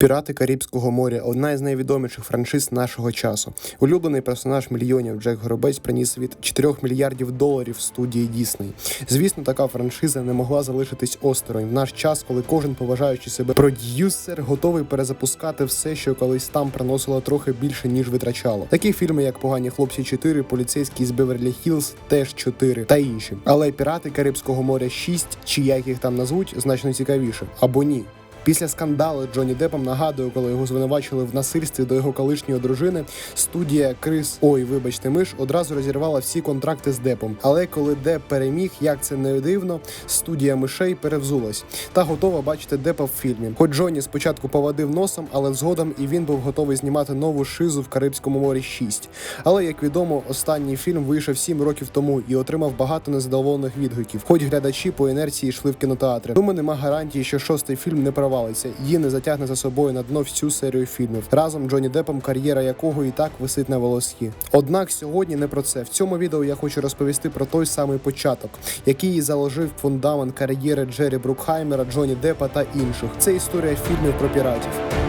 Пірати Карибського моря одна із найвідоміших франшиз нашого часу. Улюблений персонаж мільйонів Джек Горобець приніс від 4 мільярдів доларів студії Дісней. Звісно, така франшиза не могла залишитись осторонь в наш час, коли кожен поважаючи себе продюсер готовий перезапускати все, що колись там приносило трохи більше ніж витрачало. Такі фільми, як Погані хлопці 4, поліцейський з Беверлі Хілз, теж 4 та інші. Але пірати Карибського моря 6, чи як їх там назвуть, значно цікавіше або ні. Після скандалу Джонні Депом нагадую, коли його звинувачили в насильстві до його колишньої дружини, студія Крис Ой, вибачте, миш одразу розірвала всі контракти з Депом. Але коли Деп переміг, як це не дивно, студія мишей перевзулась та готова бачити Депа в фільмі. Хоч Джонні спочатку повадив носом, але згодом і він був готовий знімати нову шизу в Карибському морі 6. Але як відомо, останній фільм вийшов 7 років тому і отримав багато незадоволених відгуків. Хоч глядачі по інерції йшли в кінотеатри. Тому нема гарантії, що шостий фільм не провалиться її не затягне за собою на дно всю серію фільмів. Разом Джонні Депом, кар'єра якого і так висить на волосі. Однак сьогодні не про це. В цьому відео я хочу розповісти про той самий початок, який і заложив фундамент кар'єри Джері Брукхаймера, Джонні Деппа та інших. Це історія фільмів про піратів.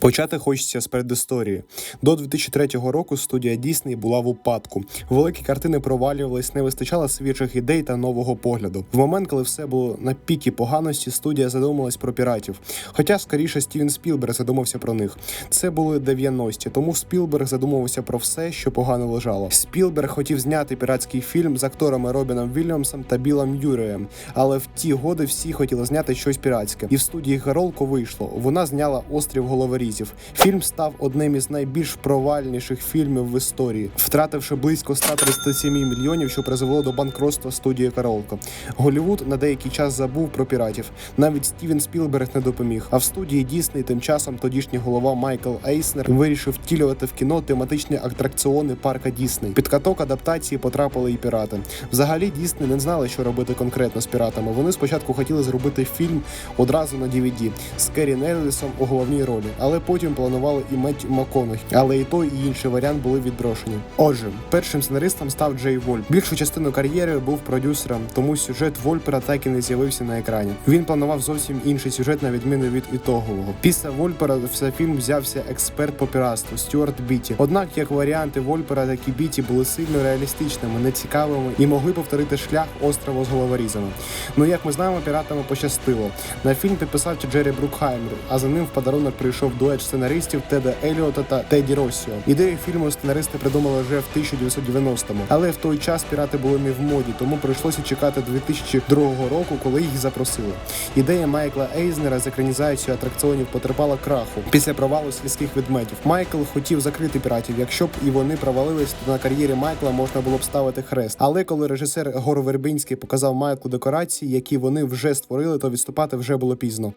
Почати хочеться з передісторії. До 2003 року студія Дісней була в упадку. Великі картини провалювались, не вистачало свіжих ідей та нового погляду. В момент, коли все було на пікі поганості, студія задумалась про піратів. Хоча скоріше Стівен Спілберг задумався про них. Це були 90-ті, тому Спілберг задумувався про все, що погано лежало. Спілберг хотів зняти піратський фільм з акторами Робіном Вільямсом та Білом Юреєм, але в ті годи всі хотіли зняти щось піратське. І в студії Гаролко вийшло. Вона зняла острів головорізів. Фільм став одним із найбільш провальніших фільмів в історії, втративши близько 137 мільйонів, що призвело до банкротства студії Каролко. Голівуд на деякий час забув про піратів. Навіть Стівен Спілберг не допоміг. А в студії Дісней тим часом тодішній голова Майкл Ейснер вирішив втілювати в кіно тематичні атракціони парка Дісней. Під каток адаптації потрапили і пірати. Взагалі Дісней не знали, що робити конкретно з піратами. Вони спочатку хотіли зробити фільм одразу на DVD з Керрі Неллісом у головній ролі, але потім планували і Меттю МакКонахі. Але і той, і інший варіант були відброшені. Отже, першим сценаристом став Джей Вольп. Більшу частину кар'єри був продюсером, тому сюжет Вольпера так і не з'явився на екрані. Він планував зовсім інший сюжет, на відміну від ітогового. Після Вольпера за фільм взявся експерт по піратству Стюарт Біті. Однак, як варіанти Вольпера, так і Біті були сильно реалістичними, нецікавими і могли повторити шлях острова з головорізами. Ну як ми знаємо, піратами пощастило. На фільм підписав Джері Брукхаймер, а за ним в подарунок прийшов дует сценаристів Теда Еліота та Теді Россіо. Ідею фільму сценаристи придумали вже в 1990-му. Але в той час пірати були не в моді, тому прийшлося чекати 2002 року, коли їх запросили. Ідея Майкла Ейзнера з екранізацією атракціонів потерпала краху після провалу сільських ведмедів. Майкл хотів закрити піратів. Якщо б і вони провалились, то на кар'єрі Майкла можна було б ставити хрест. Але коли режисер Горо Вербинський показав Майклу декорації, які вони вже створили, то відступати вже було пізно.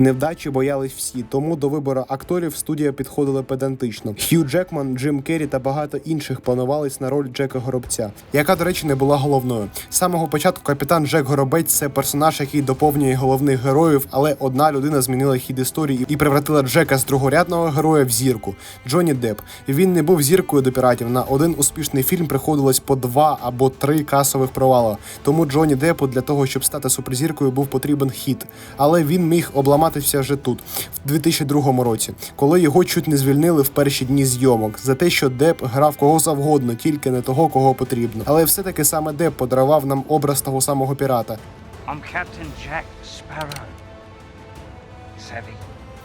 Невдачі боялись всі, тому до вибору акторів студія підходила педантично. Хью Джекман, Джим Керрі та багато інших планувались на роль Джека Горобця, яка, до речі, не була головною. З самого початку капітан Джек Горобець це персонаж, який доповнює головних героїв, але одна людина змінила хід історії і превратила Джека з другорядного героя в зірку Джонні Депп. Він не був зіркою до піратів. На один успішний фільм приходилось по два або три касових провала. Тому Джонні Деппу для того, щоб стати суперзіркою, був потрібен хід. Але він міг обламатися вже тут, в 2002 році, коли його чуть не звільнили в перші дні зйомок за те, що Деп грав кого завгодно, тільки не того, кого потрібно. Але все-таки саме Деп подарував нам образ того самого пірата. I'm Captain Jack Sparrow. Savvy?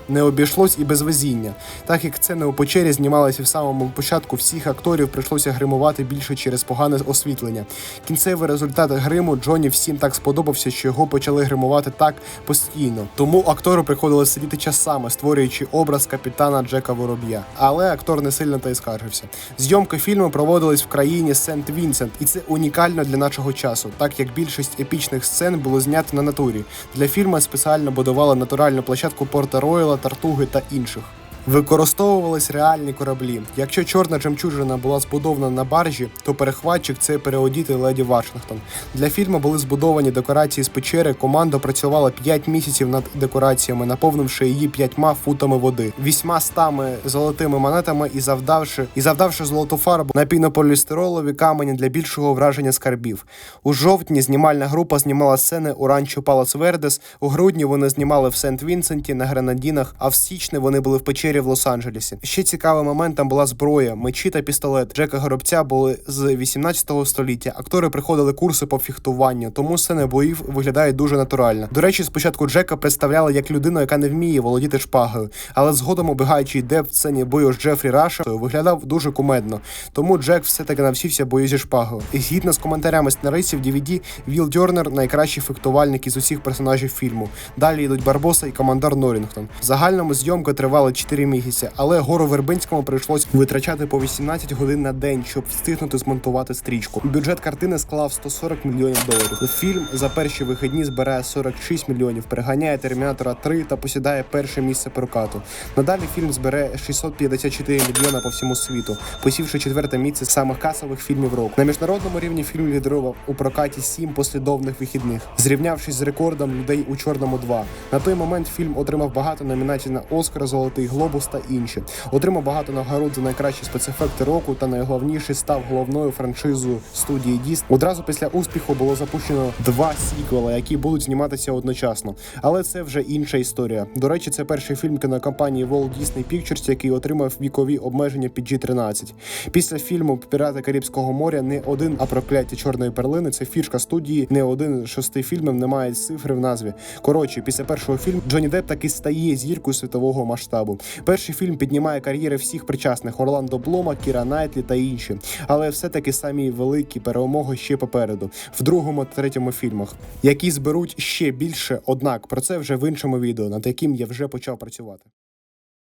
Не обійшлось і без везіння. Так як це не у печері знімалося в самому початку, всіх акторів прийшлося гримувати більше через погане освітлення. Кінцевий результат гриму Джоні всім так сподобався, що його почали гримувати так постійно. Тому актору приходилось сидіти часами, створюючи образ капітана Джека Вороб'я. Але актор не сильно та й скаржився. Зйомки фільму проводились в країні Сент Вінсент, і це унікально для нашого часу, так як більшість епічних сцен було знято на натурі. Для фільму спеціально будували натуральну площадку Порта Ройла, Тартуги та інших. Використовувались реальні кораблі. Якщо чорна жемчужина була збудована на баржі, то перехватчик це переодіти леді Вашингтон. Для фільму були збудовані декорації з печери. Команда працювала 5 місяців над декораціями, наповнивши її п'ятьма футами води, вісьма стами золотими монетами і завдавши і завдавши золоту фарбу на пінополістиролові камені для більшого враження скарбів. У жовтні знімальна група знімала сцени у Ранчо Палас Вердес. У грудні вони знімали в Сент-Вінсенті на Гренадінах, а в січні вони були в печері в Лос-Анджелесі. Ще цікавий момент там була зброя, мечі та пістолет. Джека Горобця були з 18 століття. Актори приходили курси по фіхтуванню, тому сцени боїв виглядають дуже натурально. До речі, спочатку Джека представляли як людину, яка не вміє володіти шпагою, але згодом убігаючий Деп в сцені бою з Джефрі Рашем виглядав дуже кумедно. Тому Джек все таки навчився бою зі шпагою. І згідно з коментарями сценаристів DVD, Віл Дьорнер найкращий фехтувальник із усіх персонажів фільму. Далі йдуть Барбоса і командар Норінгтон. В загальному зйомки тривали 4 місяці, але гору Вербинському прийшлось витрачати по 18 годин на день, щоб встигнути змонтувати стрічку. Бюджет картини склав 140 мільйонів доларів. Фільм за перші вихідні збирає 46 мільйонів, переганяє Термінатора 3 та посідає перше місце прокату. Надалі фільм збере 654 мільйона по всьому світу, посівши четверте місце самих касових фільмів року. На міжнародному рівні фільм лідерував у прокаті 7 послідовних вихідних, зрівнявшись з рекордом людей у чорному 2. На той момент фільм отримав багато номінацій на Оскар, Золотий Глобус та інші. Отримав багато нагород за найкращі спецефекти року та найголовніше став головною франшизою студії Діс. Одразу після успіху було запущено два сіквели, які будуть зніматися одночасно. Але це вже інша історія. До речі, це перший фільм кінокомпанії Walt Disney Pictures, який отримав вікові обмеження PG-13. Після фільму Пірати Карибського моря не один, а прокляття чорної перлини. Це фішка студії. Не один з шести фільмів не має цифри в назві. Коротше, після першого фільму Джонні Депп таки стає зіркою світового масштабу. Перший фільм піднімає кар'єри всіх причасних Орландо Блома, Кіра Найтлі та інші. Але все-таки самі великі перемоги ще попереду, в другому та третьому фільмах, які зберуть ще більше. Однак про це вже в іншому відео, над яким я вже почав працювати.